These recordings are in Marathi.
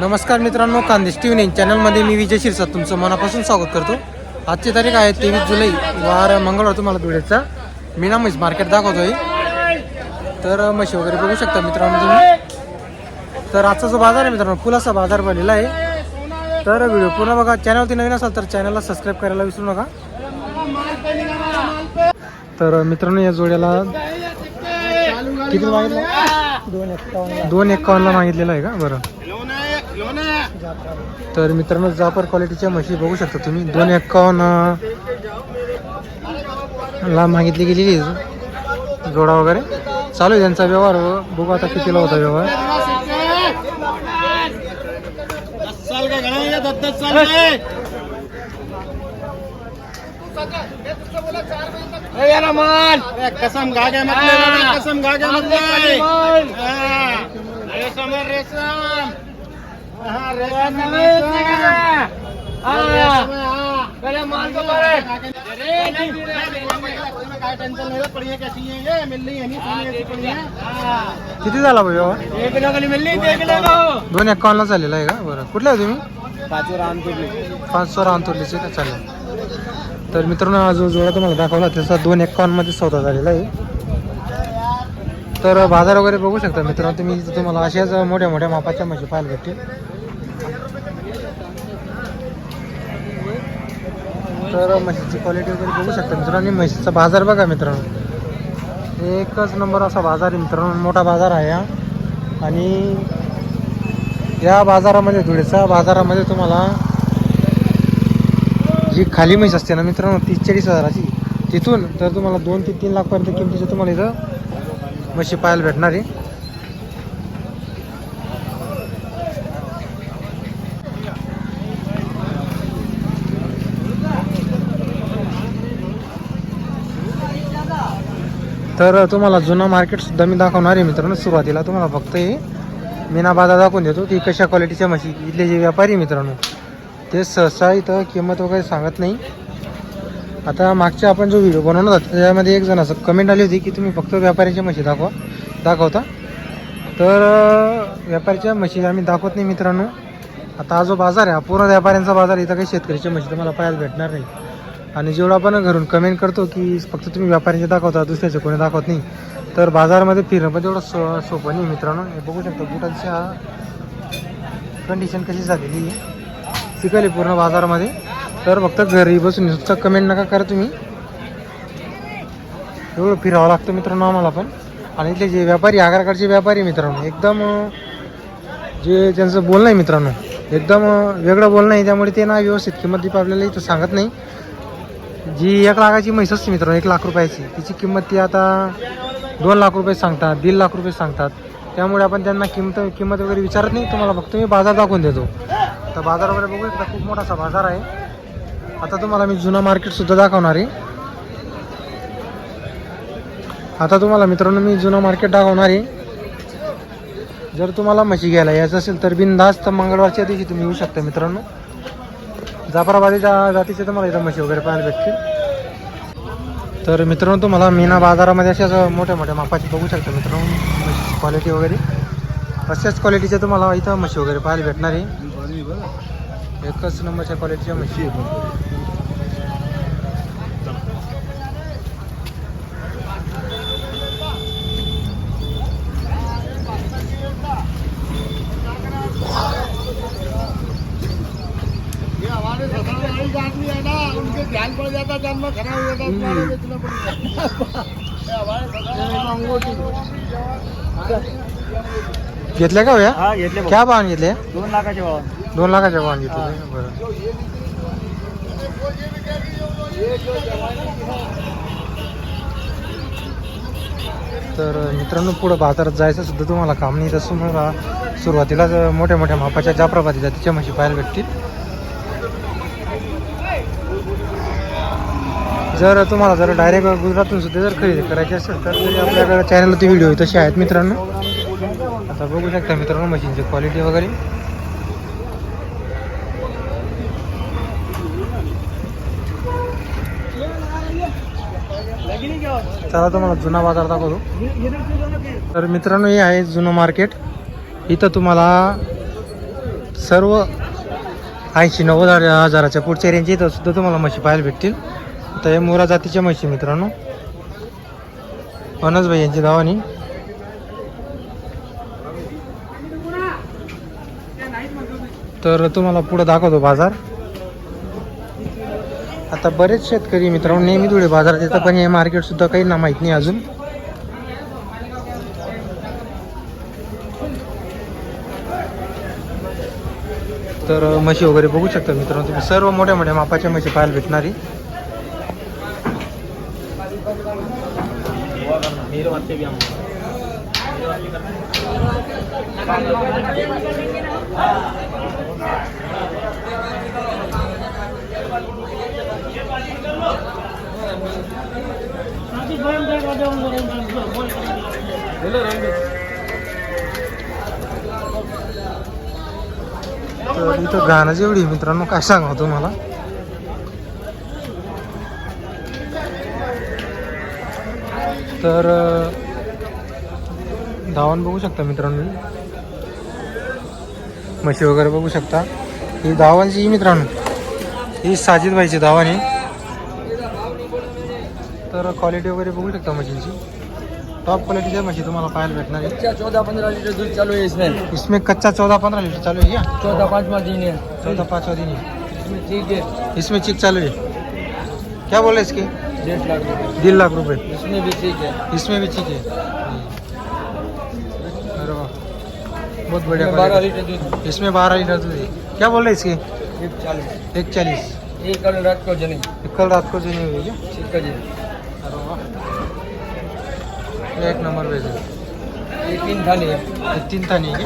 नमस्कार मित्रांनो कांदेश टी व्ही चॅनलमध्ये मी विजय शिरसा तुमचं मनापासून स्वागत करतो. आजची तारीख आहे तेवीस जुलै वार मंगळवार तुम्हाला धुळ्याचा मीना म्हैस मार्केट दाखवतोय. तर म्हशी वगैरे बघू शकता मित्रांनो तुम्ही. तर आजचा जो बाजार आहे मित्रांनो फुलाचा बाजार बनलेला आहे. तर व्हिडिओ पुन्हा बघा. चॅनलवरती नवीन असाल तर चॅनलला सबस्क्राईब करायला विसरू नका. तर मित्रांनो या जोड्याला किती मागितलं? दोन एक्कावन्न दोन एक्कावन्नला मागितलेलं आहे का? बरं. तर मित्रांनो जापर क्वालिटीच्या म्हशी बघू शकता तुम्ही. दोन एक्कावन्न ला मागितली गेलेली आहे. जोडा वगैरे. चालू आहे त्यांचा व्यवहार. बघू आता कितीला होता व्यवहार. साल का घड़ा है दस दस साल का अरे कसम कसम हाँ, रेशम किती झाला भाऊ एक किलो दोन एक्कावन्नला झालेला आहे का? बरं. कुठला आहे तुम्ही? पाच सौ का? चालेल. तर मित्रांनो हा जो जोडा तुम्हाला दाखवला त्याचा दोन एक्कावन्नमध्ये सौदा झालेला आहे. तर बाजार वगैरे बघू शकता मित्रांनो तुम्ही तुम्हाला अशाच मोठ्या मोठ्या मापाच्या म्हणजे पाहायला भेटतील. तर म्हशीची क्वालिटी वगैरे बघू शकता मित्रांनो. आणि म्हशीचा बाजार बघा मित्रांनो. एकच नंबर असा बाजार आहे मित्रांनो. मोठा बाजार आहे हा. आणि या बाजारामध्ये धुळेचा बाजारामध्ये तुम्हाला जी खाली म्हैस असते ना मित्रांनो तीस चाळीस हजाराची तिथून तर तुम्हाला दोन ते तीन लाखपर्यंत किमतीचे तुम्हाला इथं म्हशी पाहायला भेटणार आहे. तर तुम्हाला जुनं मार्केटसुद्धा मी दाखवणार आहे मित्रांनो. सुरुवातीला तुम्हाला फक्त हे मीना बाजार दाखवून देतो की कशा क्वालिटीच्या म्हशी इथले जे व्यापारी आहे मित्रांनो ते सहसा इथं किंमत वगैरे सांगत नाही. आता मागच्या आपण जो व्हिडिओ बनवला होता त्याच्यामध्ये एक असं कमेंट आली होती की तुम्ही फक्त व्यापाऱ्याच्या म्हशी दाखवा दाखवता. तर व्यापाऱ्याच्या म्हशी आम्ही दाखवत नाही मित्रांनो. आता हा जो बाजार आहे हा पूर्ण व्यापाऱ्यांचा बाजार इथं काही शेतकऱ्याच्या म्हशी तुम्हाला पाहायला भेटणार नाही. आणि जेवढं आपण घरून कमेंट करतो की फक्त तुम्ही व्यापाऱ्यांचे दाखवता दुसऱ्याचे कोणी दाखवत नाही तर बाजारामध्ये फिरणं पण तेवढं सो सोपं नाही मित्रांनो. हे बघू शकता बुटांच्या कंडिशन कशी झालेली आहे. शिकवली पूर्ण बाजारामध्ये. तर फक्त घरी बसून नुसतं कमेंट नका करा तुम्ही. एवढं फिरावं लागतं मित्रांनो आम्हाला पण. आणि इथले जे व्यापारी आगारकडचे व्यापारी मित्रांनो एकदम जे त्यांचं बोलणं आहे मित्रांनो एकदम वेगळं बोलणं आहे त्यामुळे ते ना व्यवस्थित किंमत दीप आपल्याला इथं सांगत नाही. जी एक लाखाची म्हैस असते मित्रांनो एक लाख रुपयाची. तिची किंमत ती आता दोन लाख रुपये सांगतात दीड लाख रुपये सांगतात. त्यामुळे आपण त्यांना किंमत किंमत वगैरे विचारत नाही तुम्हाला फक्त मी बाजार दाखवून देतो. तर बाजार वगैरे बघू इकडं खूप मोठासा बाजार आहे. आता तुम्हाला मी जुना मार्केटसुद्धा दाखवणार आहे. आता तुम्हाला मित्रांनो मी जुनं मार्केट दाखवणार आहे. जर तुम्हाला म्हशी घ्यायला यायचं असेल तर बिनधास्त मंगळवारच्या दिवशी तुम्ही येऊ शकता मित्रांनो. जाफराबादीच्या जातीचे तुम्हाला इथं म्हशी वगैरे पाहायला भेटतील. तर मित्रांनो तुम्हाला मीना बाजारामध्ये अशाच मोठ्या मोठ्या मापाची बघू शकता मित्रांनो म्हशीची क्वालिटी वगैरे. अशाच क्वालिटीचे तुम्हाला इथं म्हशी वगैरे पाहायला भेटणार. आहे एकच नंबरच्या क्वालिटीच्या म्हशी. आहे हमारे ससुराल वाली आदमी है ना उनके घेतल्या का हो या? हा घेतले क्या भावाने घेतले? दोन लाखाचे भाव. दोन लाखाच्या भावाने घेतले. बरं. तर मित्रांनो पुढं बाजारात जायचं सुद्धा तुम्हाला काम नाही तसं मला सुरुवातीलाच मोठ्या मोठ्या मापाच्या जाफराबादी जातीच्या म्हशी पाहायला भेटतील. जर तुम्हाला जर डायरेक्ट गुजरातून सुद्धा जर खरेदी करायची असेल तर तरी आपल्याकडे चॅनलवरती व्हिडिओ तसे आहेत मित्रांनो. आता बघू शकता मित्रांनो मशीनची क्वालिटी वगैरे. चला तुम्हाला जुना बाजार दाखवतो. तर मित्रांनो हे आहे जुनं मार्केट इथं तुम्हाला सर्व ऐंशी नव्वद हजार- हजाराच्या पुढच्या रेंज इथं सुद्धा तुम्हाला म्हशी पाहायला भेटतील. तर हे मोरा जातीच्या म्हशी मित्रांनो. अनस भाई यांची धावानी तर तुम्हाला पुढं दाखवतो बाजार. आता बरेच शेतकरी मित्रांनो नेहमी धुळे बाजारात येतात पण हे मार्केट सुद्धा काही ना माहीत नाही अजून. तर म्हशी वगैरे बघू शकता मित्रांनो तुम्ही सर्व मोठ्या मोठ्या मापाच्या म्हशी पाहायला भेटणारी. तर इथं गाणं जेवढी मित्रांनो काय सांगा तुम्हाला? तर धावण बघू शकता मित्रांनो. म्हशी वगैरे बघू शकता. ही धावांची मित्रांनो ही साजिद भाईची धावान आहे. तर क्वालिटी वगैरे बघू शकता म्हशींची. टॉप क्वालिटीच्या म्हशी तुम्हाला पाहायला भेटणार आहे चौदह पंद्रह लीटर दूध चालू है इसमें इसमें कच्चा चौदह पंद्रह लीटर चालू है क्या चौदह पाँचवा दिन है चौदह पाँचवा दिन है इसमें ठीक है इसमें चिक चालू है क्या बोले इसके? डेढ़ लाख रुपए। डेढ़ लाख रुपए। इसमें भी ठीक है। इसमें भी ठीक है। अरे वाह। बहुत बढ़िया इसमें बारह लीटर दूध। इसमें बारह लीटर दूध है। क्या बोल रहे इसके? एक चालीस। एक चालीस। ये कल रात को जनी कल रात को जनी हुई है ठीक है जी। अरे वाह। एक नंबर है। ये तीन थाली है ये तीन है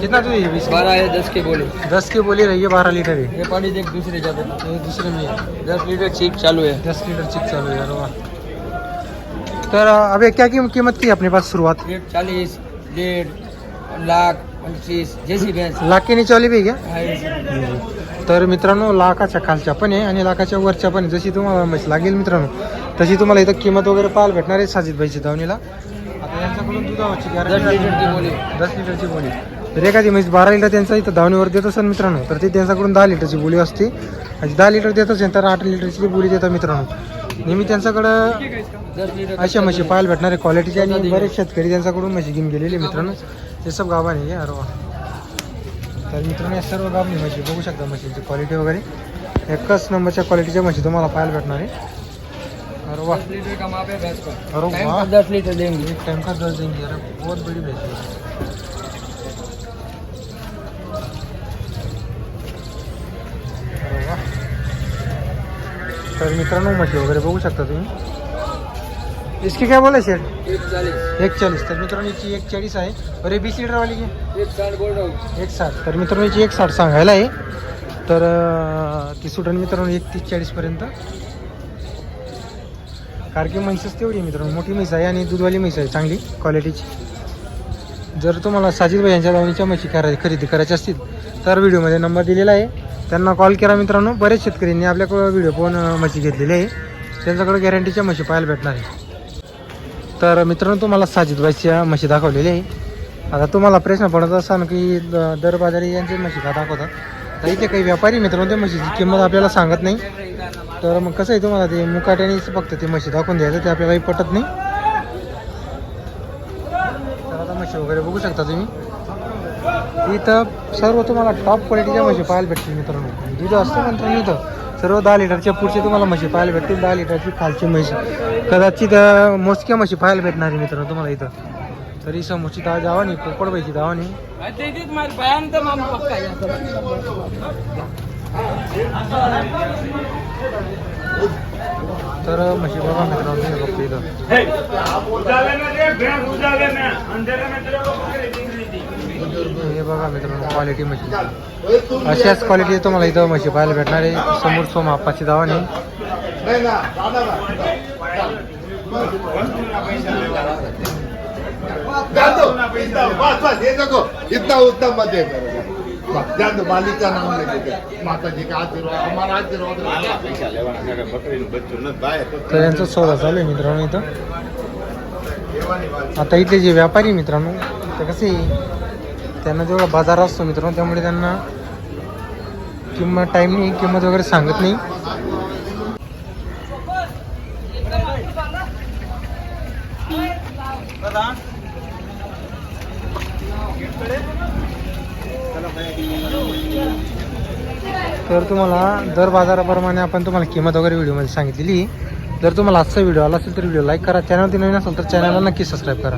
कितना दूध है बारह है दस के बोले. दस की बोली रही है बारह लीटर है ये पानी देख दूसरे जाते ये दूसरे में है दस लीटर चीप चालू है दस लीटर चिक चालू है अरे वाह तर अभी क्या की कीमत की अपने पास शुरुआत? चालीस डेढ़ लाख पंचवीस जैसी भैंस। लाख के नीचे वाली भी क्या। तर मित्रांनो लाखाच्या खालच्या पण आहे आणि लाखाच्या वरच्या पण आहे. जशी तुम्हाला लागेल मित्रांनो तशी तुम्हाला इथं किंमत वगैरे पाहायला भेटणार आहे साजिद भाईची धावणीला. यांच्याकडून. दस लिटरची बोली तर एखादी म्हैस बारा लिटर त्यांचा इथं धावणीवर देत असेल मित्रांनो तर ते त्यांच्याकडून दहा लिटरची बोली असते. आणि दहा लिटर देत असेल तर आठ लिटरची बोली देतात मित्रांनो. नेहमी त्यांच्याकडं अशा म्हशी पाहायला भेटणार आहे क्वालिटीचे आणि बरेच शेतकरी त्यांच्याकडून म्हशी घेऊन गेलेले मित्रांनो. ते सब गावाने आहे अरे वा तर मित्रांनो या सर्व गावनी म्हशी बघू शकता म्हशींची क्वालिटी वगैरे. एकच नंबरच्या क्वालिटीच्या म्हशी तुम्हाला पाहायला भेटणार आहे. दस लीटर का माप है भैंस का टाइम दस लीटर देंगे। एक टाइम का दस देंगे अरे बहुत बड़ी भैंस है। अरे तर मित्रांनो म्हशी वगैरे बघू शकता तुम्ही? इसकी काय बोला शेठ एक चालीस एक चाळीस तर मित्रांनो याची एक चाळीस आहे. बरे वीस लिटरवाली घे एक साठ बोल रहा हूँ एक साठ तर मित्रांनो याची एक साठ सांगायला आहे. तर अं, ती सुटन मित्रांनो एक तीस चाळीसपर्यंत कारकी म्हैसच तेवढी आहे मित्रांनो. मोठी म्हैस आहे आणि दूधवाली म्हैस आहे चांगली क्वालिटीची जर तुम्हाला साजिद भाई यांच्या दावणीच्या म्हशी करा खरेदी करायची असतील तर व्हिडिओमध्ये नंबर दिलेला आहे. त्यांना कॉल करा मित्रांनो. बरेच शेतकऱ्यांनी आपल्याकडं व्हिडिओ पाहून म्हशी घेतलेली आहे. त्यांच्याकडे गॅरंटीच्या म्हशी पाहायला भेटणार आहे. तर मित्रांनो तुम्हाला साजिदबाईच्या म्हशी दाखवलेली आहे. आता तुम्हाला प्रश्न पडत असाल की द- दर बाजारी यांची म्हशी का दाखवतात? तर इथे काही व्यापारी मित्रांनो त्या म्हशीची किंमत आपल्याला सांगत नाही. तर मग कसं आहे तुम्हाला ते मुकाट्यानेच फक्त ते म्हशी दाखवून द्यायचं ते आपल्यालाही पटत नाही. तर आता म्हशी वगैरे बघू शकता तुम्ही. इथं सर्व तुम्हाला टॉप क्वालिटीच्या म्हशी पाहायला भेटतील मित्रांनो. दूध असतं तुम्ही इथं सर्व दहा लिटरच्या पुढचे तुम्हाला म्हशी पाहायला भेटतील दहा लिटरची खालची म्हशी कदाचित मोजक्या म्हशी पाहायला भेटणार आहे मित्रांनो तुम्हाला इथं. तरी समोरची दहा जावा नाही पोपडबाईची दावा नाही तुम्हारे बयान तो माम पक्का तर म्हशी बघा मित्रांनो फक्त इथं. हे बघा मित्रांनो क्वालिटी म्हशी. अशाच क्वालिटी तुम्हाला इथं म्हशी पाहायला भेटणार आहे. समोर सोम आप्पाची दावा नाही जातो. इतना बस बस ये देखो इतना उत्तम मालिक का नाम लेके माता जी का आशीर्वाद? हमारा आशीर्वाद तर यांचा सौदा चालू आहे मित्रांनो इथं. आता इथले जे व्यापारी मित्रांनो ते कसे त्यांना जेवढा बाजार असतो मित्रांनो त्यामुळे त्यांना किंमत टाईम नाही किंमत वगैरे सांगत नाही. तर तुम्हाला दर बाजाराप्रमाणे आपण तुम्हाला किंमत वगैरे व्हिडिओमध्ये सांगितलेली. जर तुम्हाला आजचा व्हिडिओ आला असेल तर व्हिडिओ लाईक करा. चॅनलवरती नवीन असेल तर चॅनलला नक्की सबस्क्राईब करा.